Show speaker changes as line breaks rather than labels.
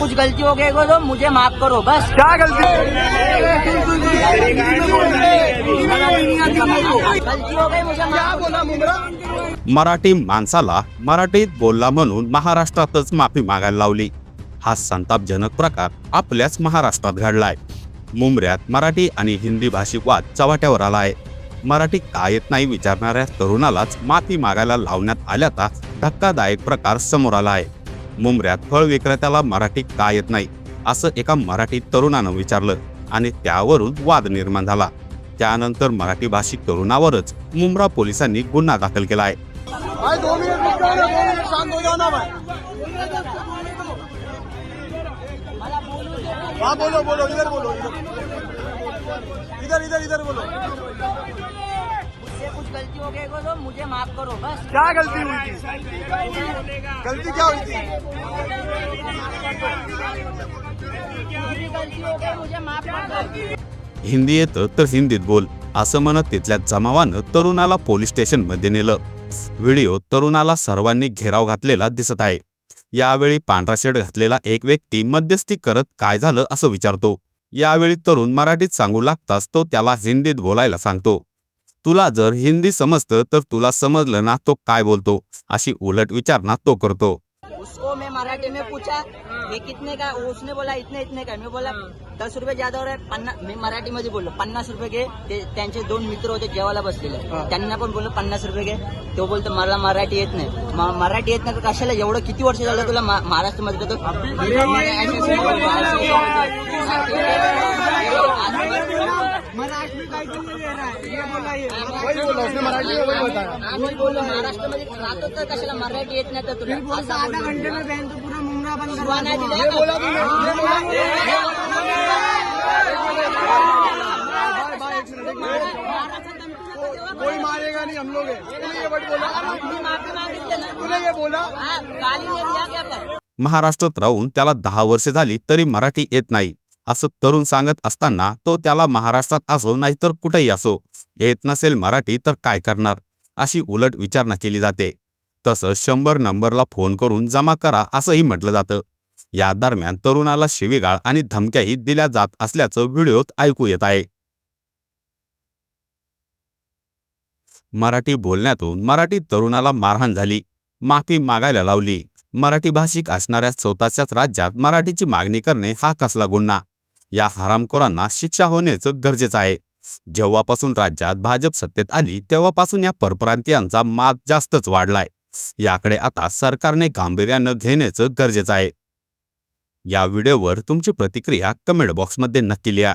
गलती हो गई तो मुझे माफ करो बस।
क्या गलती?
गलती हो गई मुझे माफ
मराठी माणसाला मराठीत बोलला म्हणून महाराष्ट्रातच माफी मागायला लावली. हा संतापजनक प्रकार आपल्याच महाराष्ट्रात घडलाय. मुंबऱ्यात मराठी आणि हिंदी भाषिक वाद चव्हाट्यावर आलाय मराठी काय येत नाही विचारणाऱ्या तरुणालाच माफी मागायला लावण्यात आल्याचा धक्कादायक प्रकार समोर आला आहे. मुंबऱ्यात फळ विक्रेत्याला मराठी का येत नाही? असं एका मराठी तरुणानं विचारलं आणि त्यावरून वाद निर्माण झाला. त्यानंतर मराठी भाषिक तरुणावरच मुंब्रा पोलिसांनी गुन्हा दाखल केला आहे.
हो बोलो बोलो इधर बोलो। इधर इधर इधर बोलो।
हो तो मुझे माफ करो बस।
क्या गलती हुई थी? गलती क्या हुई थी?
हिंदी येतं तर हिंदीत बोल असं म्हणत तिथल्या जमावानं तरुणाला पोलीस स्टेशनमध्ये नेलं. व्हिडिओ तरुणाला सर्वांनी घेराव घातलेला दिसत आहे. यावेळी पांढरा शर्ट घातलेला एक व्यक्ती मध्यस्थी करत काय झालं असं विचारतो. यावेळी तरुण मराठीत सांगू लागताच तो त्याला हिंदीत बोलायला सांगतो. तुला जर हिंदी समजतं तर तुला समजलं ना तो काय बोलतो अशी उलट विचारणा तो करतो
उसको मैं मराठी में पूछा ये कितने का उसने बोला इतने इतने का मैं बोला दस रुपये ज्यादा हो रहा है पन्नास मी मराठीमध्ये बोललो पन्नास रुपये घे ते त्यांचे दोन मित्र होते जेवायला बसलेले त्यांना पण बोललो पन्नास रुपये घे तो बोलतो मला मराठी येत नाही मराठी येत नाही तर कशाला एवढं किती वर्ष झालं तुला महाराष्ट्रामध्ये
उसने मराठी
महाराष्ट्रामध्ये राहतो. तर कशाला? मराठी येत नाही तर तुला.
कोई मारेगा नहीं हम लोग ये बोला? ये बोला?
महाराष्ट्रात राहून त्याला दहा वर्षे झाली तरी मराठी येत नाही. असं तरुण सांगत असताना तो त्याला महाराष्ट्रात असो नाहीतर कुठेही असो येत नसेल मराठी तर काय करणार? अशी उलट विचारणा केली जाते. तसं शंभर नंबरला फोन करून जमा करा असंही म्हटलं जातं. या दरम्यान तरुणाला शिवीगाळ आणि धमक्याही दिल्या जात असल्याचं व्हिडिओत ऐकू येत आहे. मराठी बोलण्यातून मराठी तरुणाला मारहाण झाली. माफी मागायला लावली. मराठी भाषिक असणाऱ्या स्वतःच्याच राज्यात मराठीची मागणी करणे हा कसला गुन्हा? या हरामखोरांना शिक्षा होण्याचं गरजेचं आहे. जेव्हापासून राज्यात भाजप सत्तेत आली तेव्हापासून या परप्रांतीयांचा मात जास्तच वाढलाय. याकडे आता सरकारने गांभीर्यानं घेण्याचं गरजेचं आहे. या व्हिडिओवर तुमची प्रतिक्रिया कमेंट बॉक्समध्ये नक्की लिहा.